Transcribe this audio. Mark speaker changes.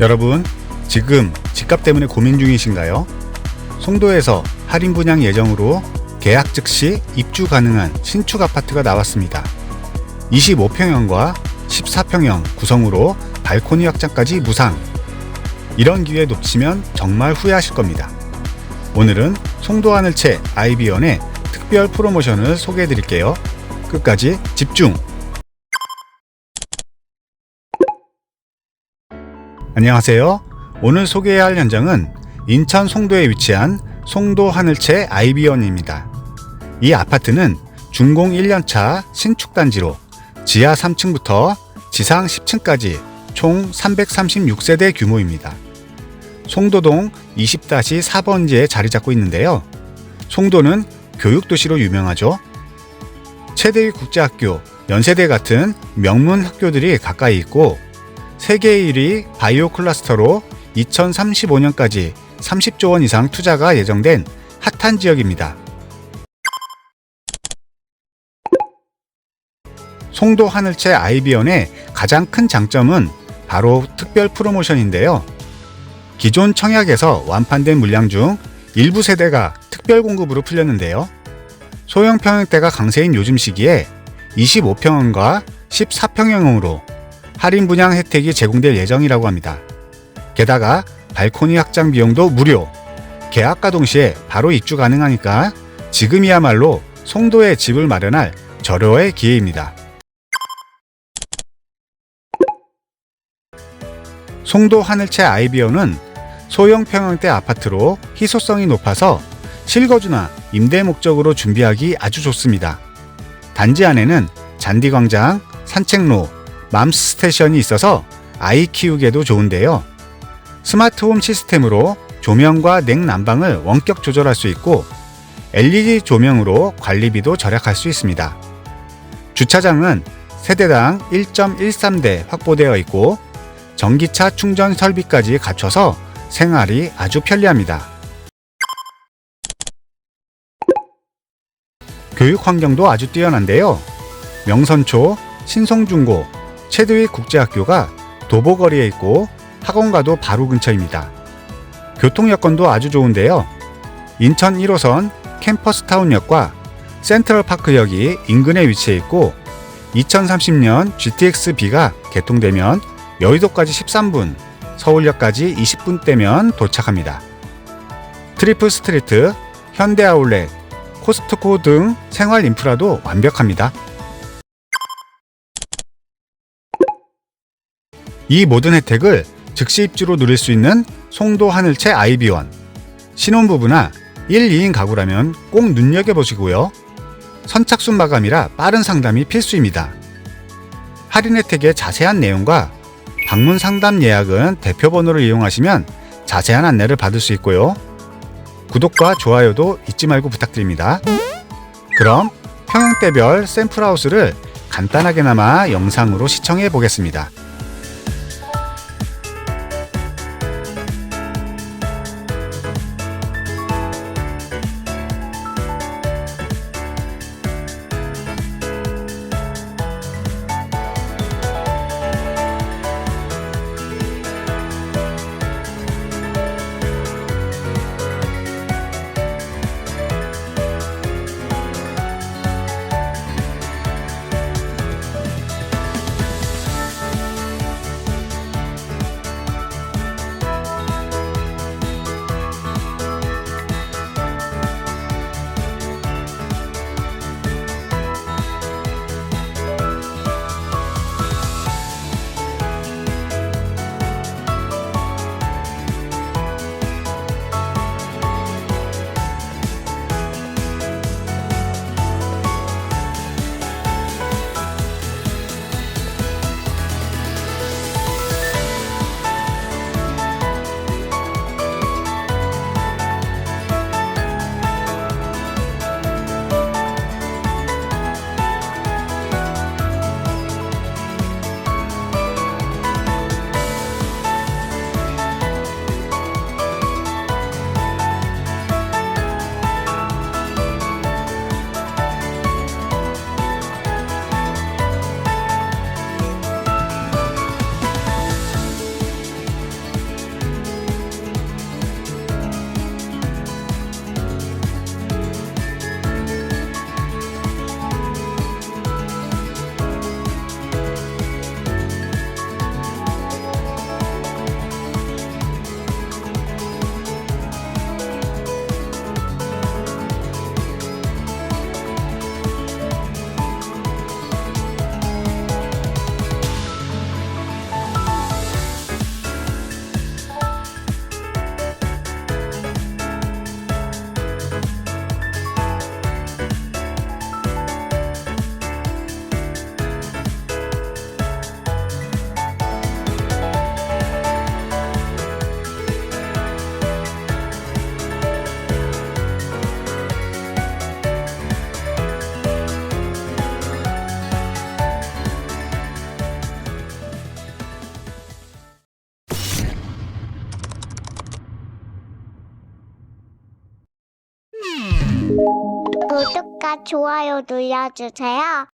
Speaker 1: 여러분, 지금 집값 때문에 고민 중이신가요? 송도에서 할인 분양 예정으로 계약 즉시 입주 가능한 신축 아파트가 나왔습니다. 25평형과 14평형 구성으로 발코니 확장까지 무상. 이런 기회 놓치면 정말 후회하실 겁니다. 오늘은 송도 하늘채 아이비언의 특별 프로모션을 소개해 드릴게요. 끝까지 집중! 안녕하세요. 오늘 소개해야 할 현장은 인천 송도에 위치한 송도 하늘채 아이비언입니다. 이 아파트는 준공 1년차 신축단지로 지하 3층부터 지상 10층까지 총 336세대 규모입니다. 송도동 20-4번지에 자리 잡고 있는데요. 송도는 교육도시로 유명하죠. 최대위 국제학교, 연세대 같은 명문 학교들이 가까이 있고 세계 1위 바이오 클러스터로 2035년까지 30조 원 이상 투자가 예정된 핫한 지역입니다. 송도 하늘채 아이비언의 가장 큰 장점은 바로 특별 프로모션인데요. 기존 청약에서 완판된 물량 중 일부 세대가 특별 공급으로 풀렸는데요. 소형 평형대가 강세인 요즘 시기에 25평형과 14평형으로 할인 분양 혜택이 제공될 예정이라고 합니다. 게다가 발코니 확장 비용도 무료. 계약과 동시에 바로 입주 가능하니까 지금이야말로 송도에 집을 마련할 절호의 기회입니다. 송도 하늘채 아이비오는 소형 평형대 아파트로 희소성이 높아서 실거주나 임대 목적으로 준비하기 아주 좋습니다. 단지 안에는 잔디광장, 산책로, 맘스 스테이션이 있어서 아이 키우기에도 좋은데요. 스마트홈 시스템으로 조명과 냉난방을 원격 조절할 수 있고 LED 조명으로 관리비도 절약할 수 있습니다. 주차장은 세대당 1.13대 확보되어 있고 전기차 충전 설비까지 갖춰서 생활이 아주 편리합니다. 교육 환경도 아주 뛰어난데요. 명선초, 신성중고, 최드위 국제학교가 도보거리에 있고 학원가도 바로 근처입니다. 교통 여건도 아주 좋은데요. 인천 1호선 캠퍼스타운역과 센트럴파크역이 인근에 위치해 있고 2030년 GTX-B가 개통되면 여의도까지 13분, 서울역까지 20분대면 도착합니다. 트리플 스트리트, 현대 아울렛, 코스트코 등 생활 인프라도 완벽합니다. 이 모든 혜택을 즉시 입주로 누릴 수 있는 송도 하늘채 아이비원. 신혼부부나 1, 2인 가구라면 꼭 눈여겨보시고요. 선착순 마감이라 빠른 상담이 필수입니다. 할인 혜택의 자세한 내용과 방문 상담 예약은 대표 번호를 이용하시면 자세한 안내를 받을 수 있고요. 구독과 좋아요도 잊지 말고 부탁드립니다. 그럼 평형대별 샘플하우스를 간단하게나마 영상으로 시청해 보겠습니다.
Speaker 2: 구독과 좋아요 눌러주세요.